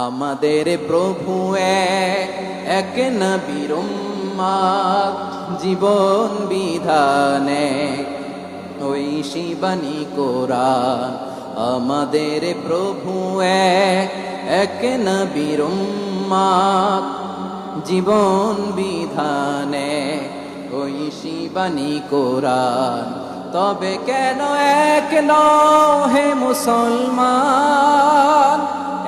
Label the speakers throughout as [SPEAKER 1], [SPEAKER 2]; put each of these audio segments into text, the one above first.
[SPEAKER 1] আমাদের প্রভু এক, এক নবীর জীবন বিধানে ওই শিবানী কোরআন আমাদের প্রভু এক, এক নবীর উম্মাদ, জীবন বিধানে ওই শিবানী কোরআন তবে কেন এক হে মুসলমান?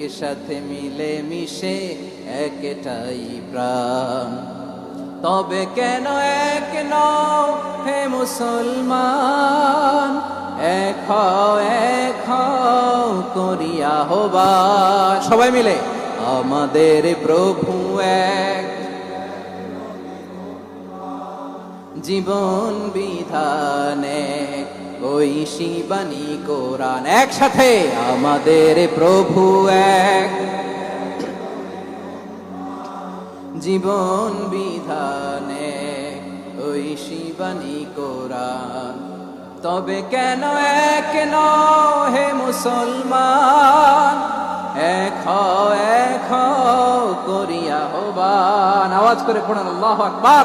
[SPEAKER 1] এক সাথে মিলে মিশে একটাই প্রাণ। তবে কেন এক নও হে মুসলমান? এক এক করিয়া হবা সবাই মিলে? আমাদের প্রভু এক। জীবন বিধানে শিবানী কোরআন। একসাথে আমাদের প্রভু এক। জীবন বিধানে ওই শিবানী কোরআন। তবে কেন এক নও হে মুসলমান? এক এক করিয়া হবান। আওয়াজ করে পড়েন, আল্লাহ আকবার।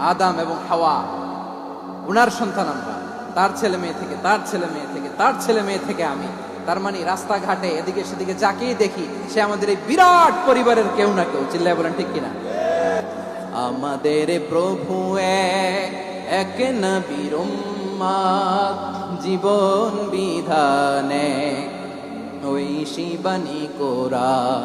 [SPEAKER 1] আদাম এবং হাওয়া, উনার সন্তান আমরা, তার ছেলে মেয়ে থেকে, তার ছেলে মেয়ে থেকে, তার ছেলে মেয়ে থেকে আমি। তার মানে রাস্তাঘাটে এদিকে সেদিকে যাকেই দেখি, সে আমাদের এই বিরাট পরিবারের কেউ না কেউ। চিল্লায় বলেন ঠিক কিনা? আমাদের প্রভু এক জীবন বিধানে ওই শিবানী কোরআন।